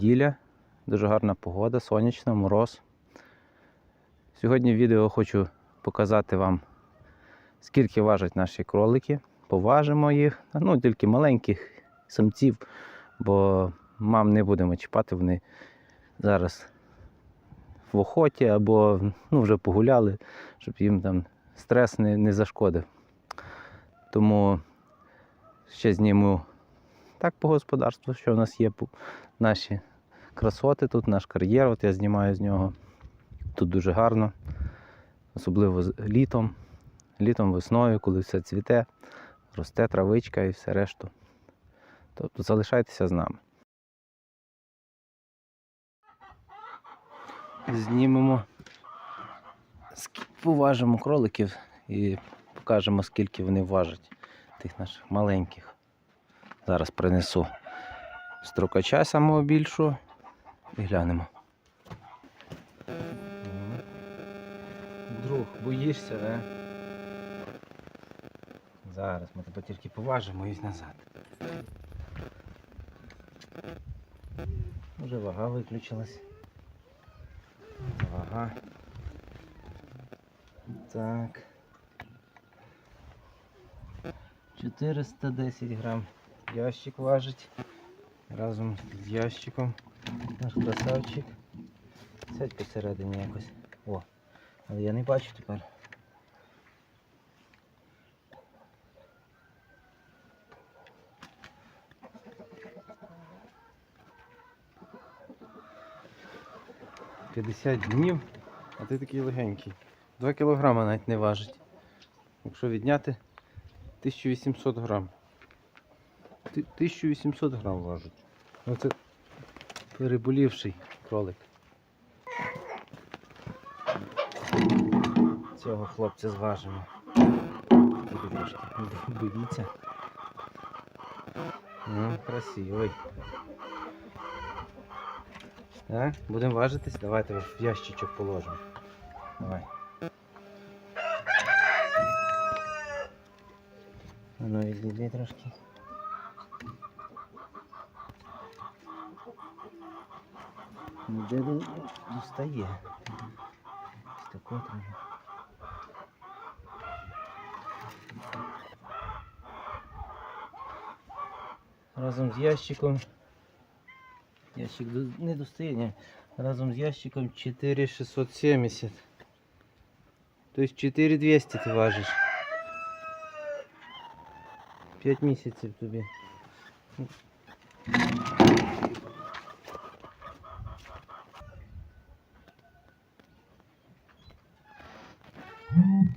неділя, дуже гарна погода, сонячна, мороз. Сьогодні в відео хочу показати вам, скільки важать наші кролики. Поважимо їх, ну тільки маленьких самців, бо мам не будемо чіпати, вони зараз в охоті або ну, вже погуляли, щоб їм там стрес не, не зашкодив. Тому ще зніму так по господарству, що в нас є наші красоти тут, наш кар'єр, от я знімаю з нього. Тут дуже гарно, особливо літом, літом, весною, коли все цвіте, росте травичка і все решту. Тобто залишайтеся з нами. Знімемо, поважимо кроликів і покажемо, скільки вони важать, тих наших маленьких. Зараз принесу строкача самого більшого і глянемо. Друг, боїшся, не? Зараз ми тебе тільки поважимо і назад. Вже вага виключилась. Вага. Так. 410 грам. Ящик важить. Разом з ящиком. Наш красавчик. Сядь посередині якось. О, але я не бачу тепер. П'ятдесят днів, а ти такий легенький. 2 кілограма навіть не важить. Якщо відняти 1800 грам. 1800 грам важить. Ну це переболівший кролик. Цього хлопця зважимо. Дивіться. Ну, красивий. Так, будемо важитись. Давайте в ящичок положимо. Давай. Ну, відійди трошки. Ну, де він достає? Ось тако треба. Разом з ящиком. Ящик до- не достає, ні. Разом з ящиком 4670. Тобто 4200 ти важиш. 5 місяців тобі. mm-hmm.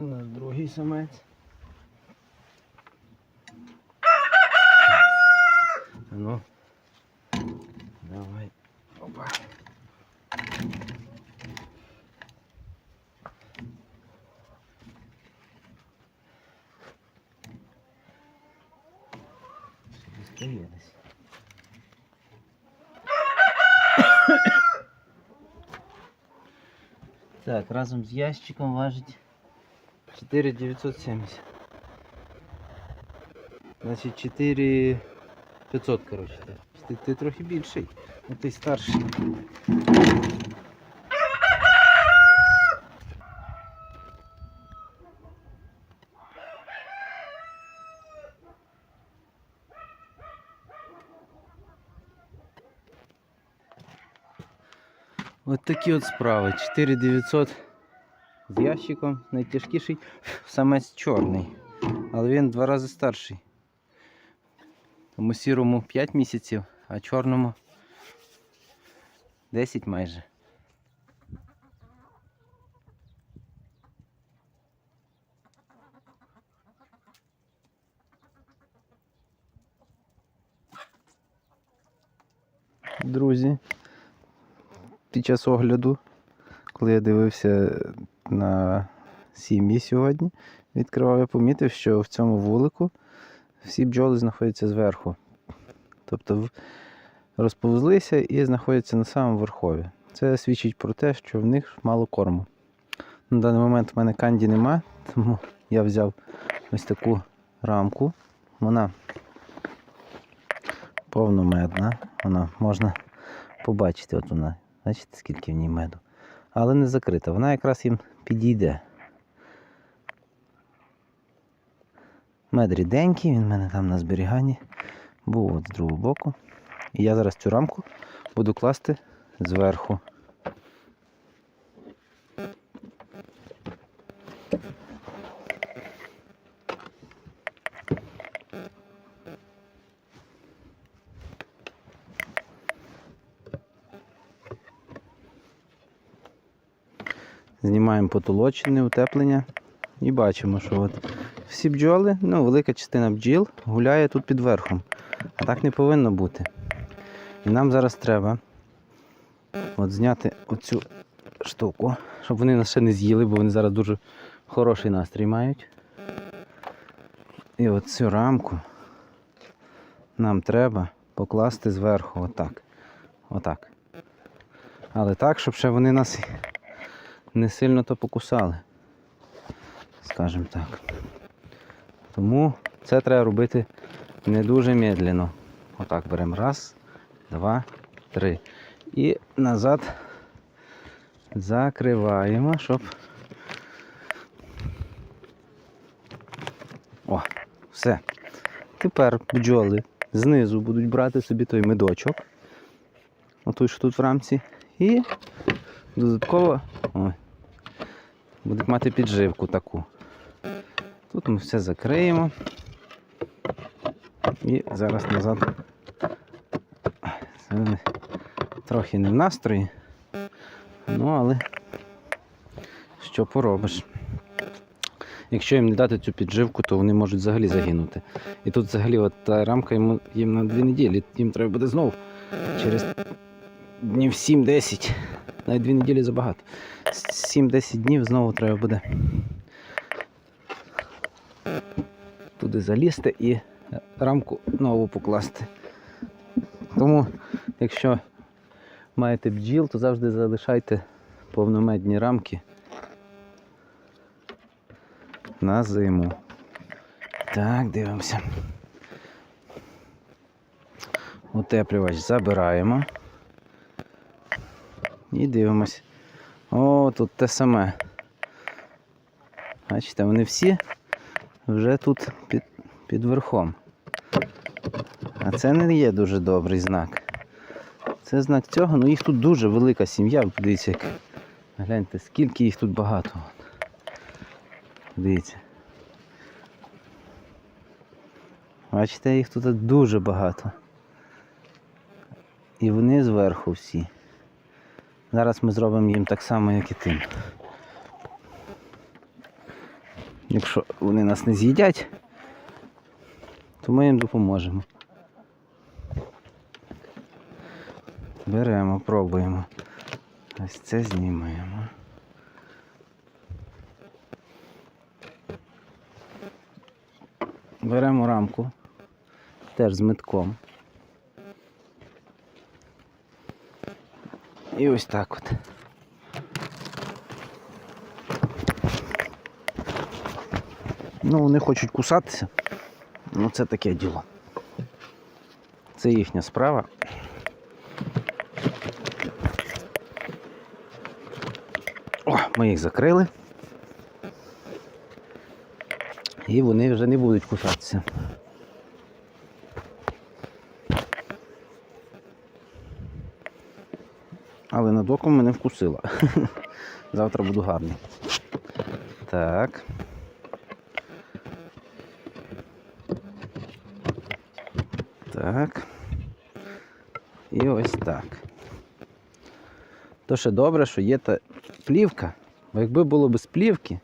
У нас другий самець. А Ну. Давай. Опа. Десь. Так, разом з ящиком важить 4970. Значить 4500, коротше. Ти, ти трохи більший, ну ти старший. От такі от справи. 4900 з ящиком. Найтяжкіший самець чорний. Але він два рази старший. Тому сірому 5 місяців, а чорному 10 майже. Друзі, під час огляду, коли я дивився на сім'ї сьогодні, відкривав, я помітив, що в цьому вулику всі бджоли знаходяться зверху. Тобто розповзлися і знаходяться на самому верхові. Це свідчить про те, що в них мало корму. На даний момент в мене канді нема, тому я взяв ось таку рамку. Вона повномедна. Вона можна побачити, от вона. Бачите, скільки в ній меду. Але не закрита. Вона якраз їм підійде. Мед ріденький, він в мене там на зберіганні. Був от з другого боку. І я зараз цю рамку буду класти зверху. Потолочне утеплення і бачимо, що от всі бджоли, ну, велика частина бджіл гуляє тут під верхом. А так не повинно бути. І нам зараз треба от зняти оцю штуку, щоб вони нас ще не з'їли, бо вони зараз дуже хороший настрій мають. І оцю рамку нам треба покласти зверху, отак. Отак. Але так, щоб ще вони нас не сильно то покусали. Скажімо так. Тому це треба робити не дуже медленно. Отак беремо. Раз, два, три. І назад закриваємо, щоб. О, все. Тепер бджоли знизу будуть брати собі той медочок. Отой, що тут в рамці. І додатково ой, будуть мати підживку таку. Тут ми все закриємо. І зараз назад. Це трохи не в настрої. Ну, але що поробиш? Якщо їм не дати цю підживку, то вони можуть взагалі загинути. І тут взагалі от та рамка йому, їм на дві неділі. Їм треба буде знову через днів 7-10. Навіть дві неділі забагато. 7-10 днів знову треба буде туди залізти і рамку нову покласти. Тому, якщо маєте бджіл, то завжди залишайте повномедні рамки на зиму. Так, дивимося. Утеплювач забираємо. І дивимось. О, тут те саме. Бачите, вони всі вже тут під, під верхом. А це не є дуже добрий знак. Це знак цього, ну їх тут дуже велика сім'я, подивіться, як. Гляньте, скільки їх тут багато. Дивіться. Бачите, їх тут дуже багато. І вони зверху всі. Зараз ми зробимо їм так само, як і тим. Якщо вони нас не з'їдять, то ми їм допоможемо. Беремо, пробуємо. Ось це знімаємо. Беремо рамку, теж з метком. І ось так от. Ну, вони хочуть кусатися. Ну, це таке діло. Це їхня справа. О, ми їх закрили. І вони вже не будуть кусатися. Але мене вкусила. Завтра буду гарний. Так. Так. І ось так. То ще добре, що є та плівка. Бо якби було без плівки,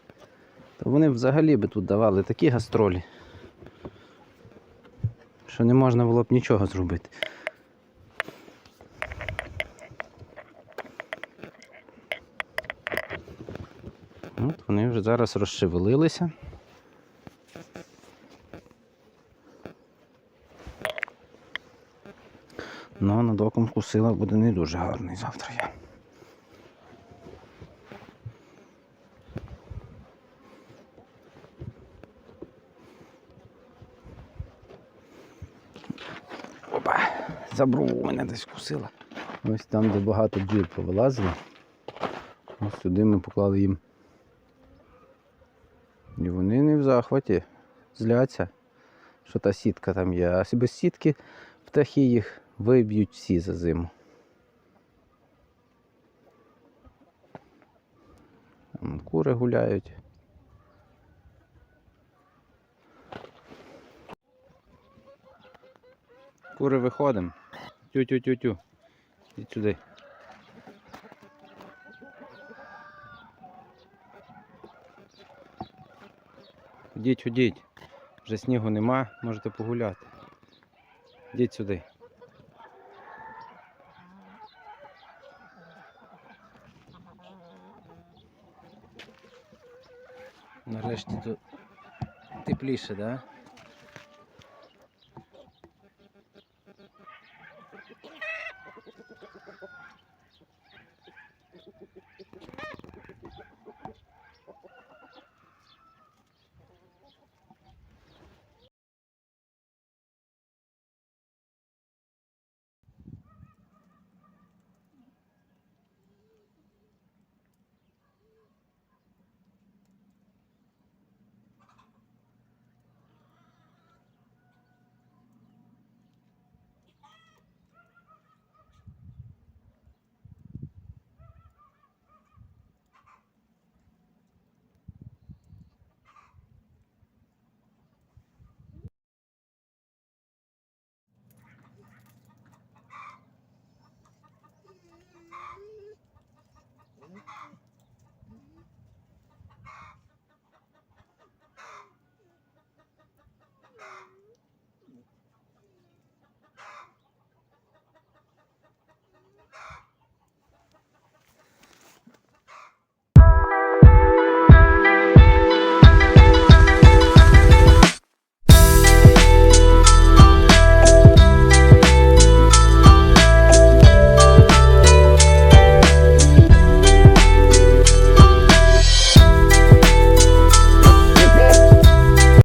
то вони взагалі би тут давали такі гастролі, що не можна було б нічого зробити. От вони вже зараз розшевелилися. Ну, над оком кусила буде не дуже гарний завтра я. Опа, за брову мене десь кусила. Ось там, де багато бджіл повилазило. Ось сюди ми поклали їм. І вони не в захваті. Зляться, що та сітка там є. А без сітки птахи їх виб'ють всі за зиму. Там кури гуляють. Кури виходимо. Тю-тю-тю-тю. Ідь сюди. Ходіть, ходіть. Вже снігу нема, можете погуляти. Йдіть сюди. Нарешті тут тепліше, так? Да?